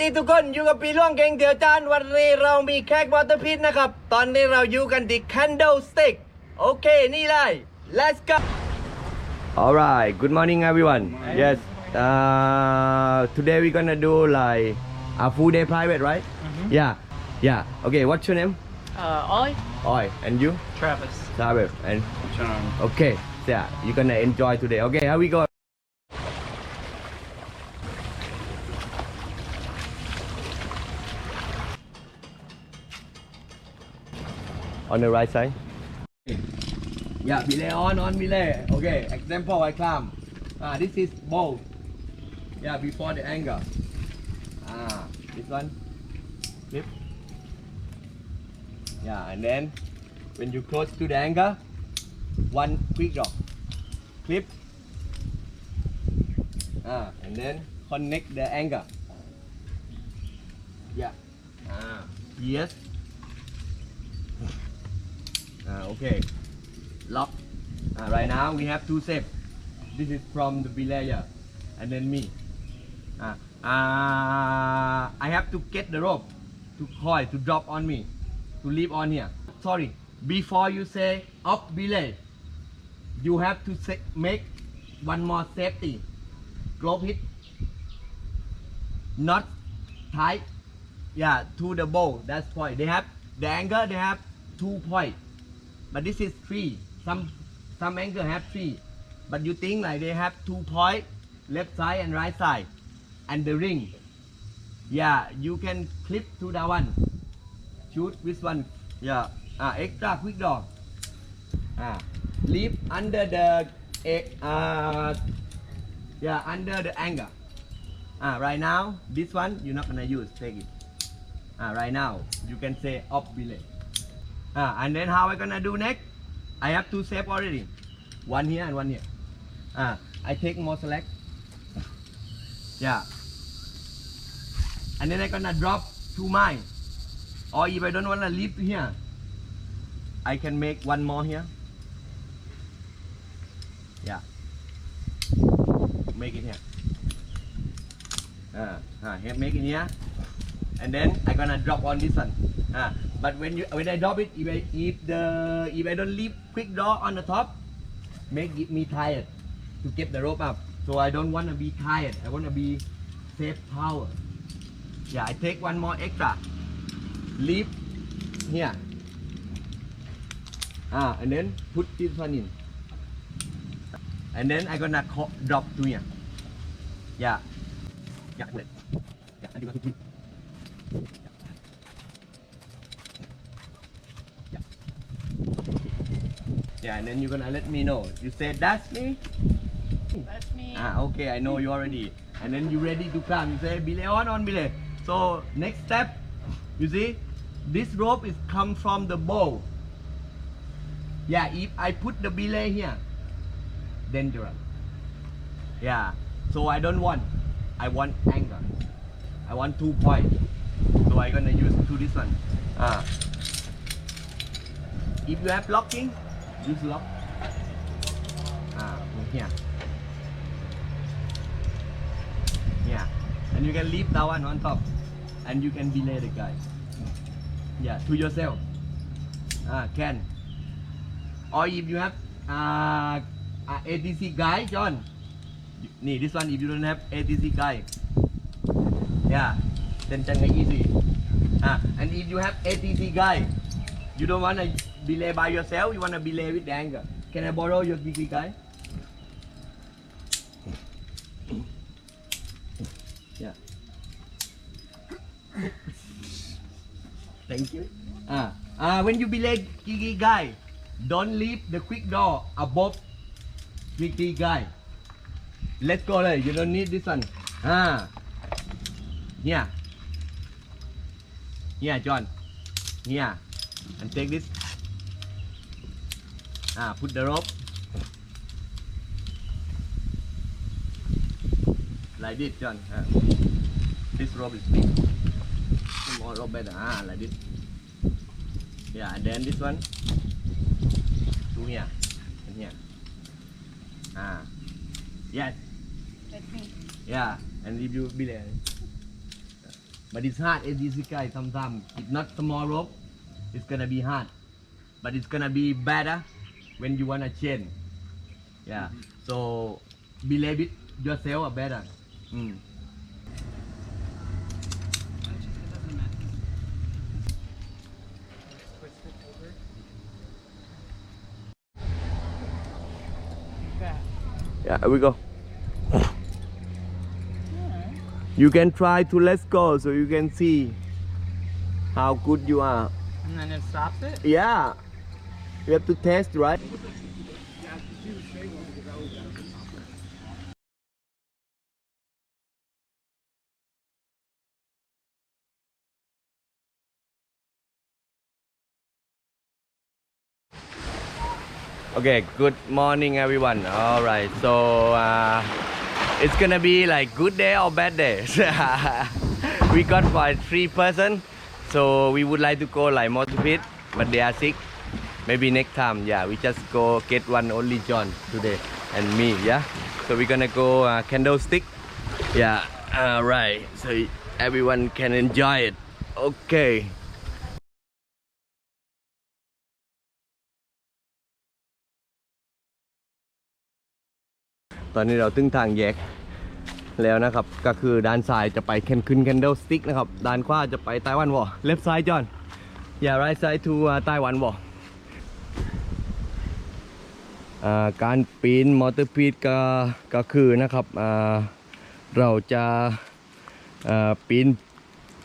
ดีทุกคนอยู่กับปีล่วงเก่งเดี๋ยวจานวันนี้เรามีแขกวอเตอร์พีทนะครับ ตอนนี้เราอยู่กันที่ Candlestick โอเค นี่เลย let's go Alright good morning everyone yes uh, today we're gonna do like a full day private right yeah yeah okay what's your name Uh, Ollie? Oi and you Travis. Travis and John. Okay, yeah, you're gonna enjoy today. Okay, here we go. On the right side. Yeah, belay on, on belay. Okay, example I climb. Ah, this is bow. Yeah, before the angle. Ah, this one. Flip. Yeah, and then when you close to the angle, one quick drop, clip, ah, and then connect the angle. Yeah, ah, yes, ah, okay, lock. Ah, right now we have two steps. This is from the belayer, and then me. Ah, ah, I have to get the rope to coil to drop on me to leave on here. Sorry, before you say up belay, you have to say, make one more safety. Glove hit, not tight. Yeah, to the bow. That's point. They have the angle. They have two point, but this is three. Some some angle have three, but you think like they have two point, left side and right side, and the ring. Yeah, you can clip to that one. Shoot with one. Yeah. Ah extra quick draw. Ah leave under the uh, yeah under the angle ah right now this one you're not gonna use. Take it. Ah right now you can say up belay ah and then how I gonna do next I have two shape already one here and one here ah I take more select yeah and then I gonna drop two mine or if I don't want to leave here, I can make one more here. Yeah. Make it here. Uh, uh, make it here. And then I gonna drop on this one. Uh, but when you when I drop it, if I if the if I don't leave quick draw on the top, make it me tired to get the rope up. So I don't want to be tired. I want to be safe power. Yeah, I take one more extra. Leave here. Ah and then put this one in. And then I gonna drop to here. Yeah. Yeah yeah yeah and then you're gonna let me know you said that's me That's me. Ah, okay, I know you already. And then you ready to climb. You say belay on on belay. So next step, you see, this rope is come from the bow. Yeah, if I put the belay here, dangerous. Yeah, so I don't want. I want anger. I want two point. So I'm gonna use to this one. Ah. If you have locking, use lock. Ah, from here. Yeah, and you can leave that one on top, and you can belay the guy. Yeah, to yourself. Ah, can. Or if you have uh, uh, ATC guy, John. Nee, this one if you don't have ATC guy. Yeah, then then easy. Ah, and if you have ATC guy, you don't wanna belay by yourself. You wanna belay with angle. Can I borrow your GG guy? Yeah. Thank you. Ah, ah, when you belay Kiki guy, don't leave the quick door above Kiki guy. Let's go there. You don't need this one. Ah. Yeah. Yeah, John. Yeah. And take this. Ah, put the rope. Like this, John. Ah. This rope is big. More rope better. Ah, like this. Yeah, and then this one to here and here. Ah, yes, yeah. And if you be there, but it's hard in this guy sometimes it's not small rope it's gonna be hard but it's gonna be better when you wanna change yeah so believe it yourself are better mm. Yeah. Yeah, here we go. You can try to let's go so you can see how good you are. And then it stops it? Yeah. You have to test, right? Okay, good morning everyone. All right, so uh, it's gonna be like good day or bad day. we got for three person, so we would like to go like pit, but they are sick. Maybe next time, yeah, we just go get one only John today and me, yeah. So we're gonna go uh, candlestick, yeah. All right, so everyone can enjoy it. Okay. ตอนนี้เราตึงทางแยกแล้วนะครับ ก็คือด้านซ้ายจะไปแคนขึ้นแคนเดลสติ๊กนะครับ ด้านขวาจะไปไต้หวันวอเลฟซ้ายจอนอย่าไรซ้ายทูไต้หวันวอ การปีนมอเตอร์พีดก็ก็คือนะครับเราจะปีน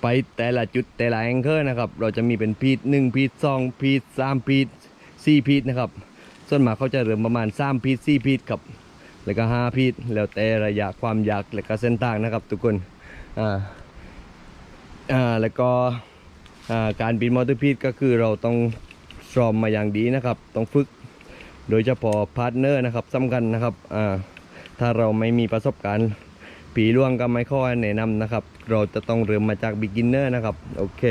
ไปแต่ละจุดแต่ละแองเกอร์นะครับ เราจะมีเป็นพีดหนึ่งพีดสองพีดสามพีดสี่พีดนะครับ ส่วนมากเขาจะเริ่มประมาณสามพีดสี่พีดครับ แล้วก็ห้าพีทแล้วแต่ระยะความยากและก็เส้นทางนะครับ ทุกคนอ่าอ่าแล้วก็อ่าการบินมอเตอร์พีทก็คือเราต้องซ้อมมาอย่างดีนะครับ ต้องฝึก โดยเฉพาะพาร์ทเนอร์นะครับสำคัญนะครับอ่าถ้าเราไม่มีประสบการณ์ ผีล่วงก็ไม่ค่อยแนะนำนะครับ เราจะต้องเริ่มมาจากบิ๊กินเนอร์นะครับ โอเค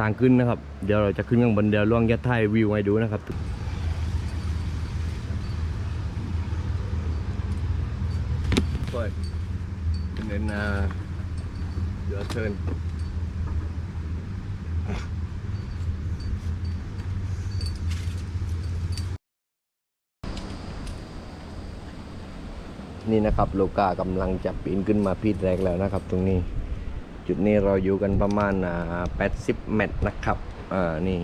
ทางขึ้นนะครับ เดี๋ยวเราจะขึ้นข้างบนเดี๋ยวล่วงจะถ่ายวิวให้ดูนะครับ Rồi. Cho nên uh, your turn. นี่ นี่นะครับโลกากำลังจะปีนขึ้นมาพีดแรกแล้วนะครับ ตรงนี้ จุดนี้เราอยู่กันประมาณ80 เมตรนะครับอ่านี่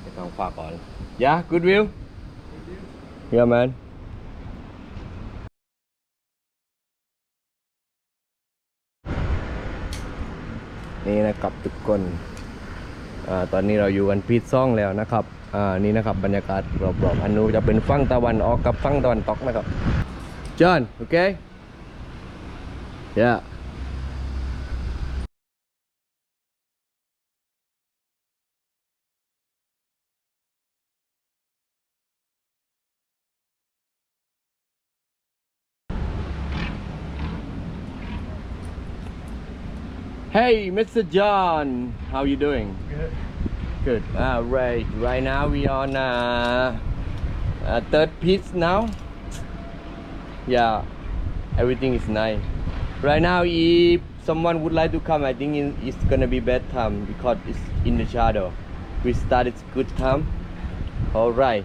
ไปทางขวาก่อน Yeah good view Yeah man นี่นะครับทุกคนอาตอนนี้เราอยู่กันพีทซ่องแล้วนะครับอ่านี่นะครับบรรยากาศรอบๆอันนู้นจะเป็นฝั่งตะวันออกกับฝั่งตะวันตกนะครับ John okay yeah Hey, Mr. John, how are you doing? Good. Good. Uh, right. Right now we are on uh, uh, third piece now. Yeah, everything is nice. Right now, if someone would like to come, I think it's gonna be bad time because it's in the shadow. We started good time. All right.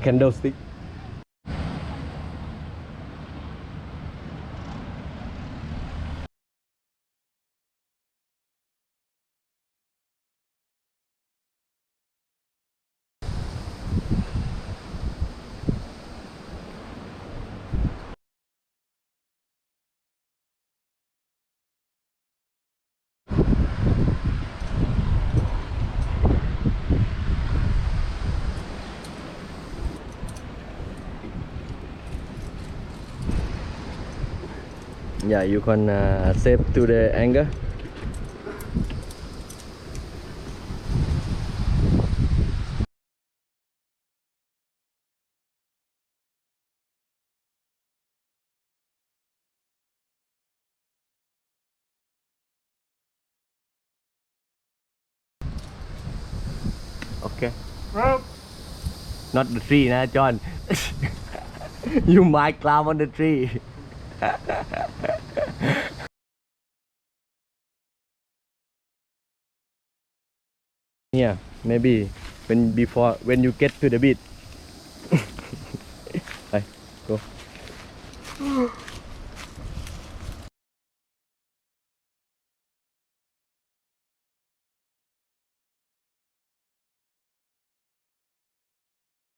Candlestick. Yeah, you can uh, save to the angle. Okay. Rope. Not the tree, nah, John. you might climb on the tree. yeah, maybe when before when you get to the beach. Bye, go.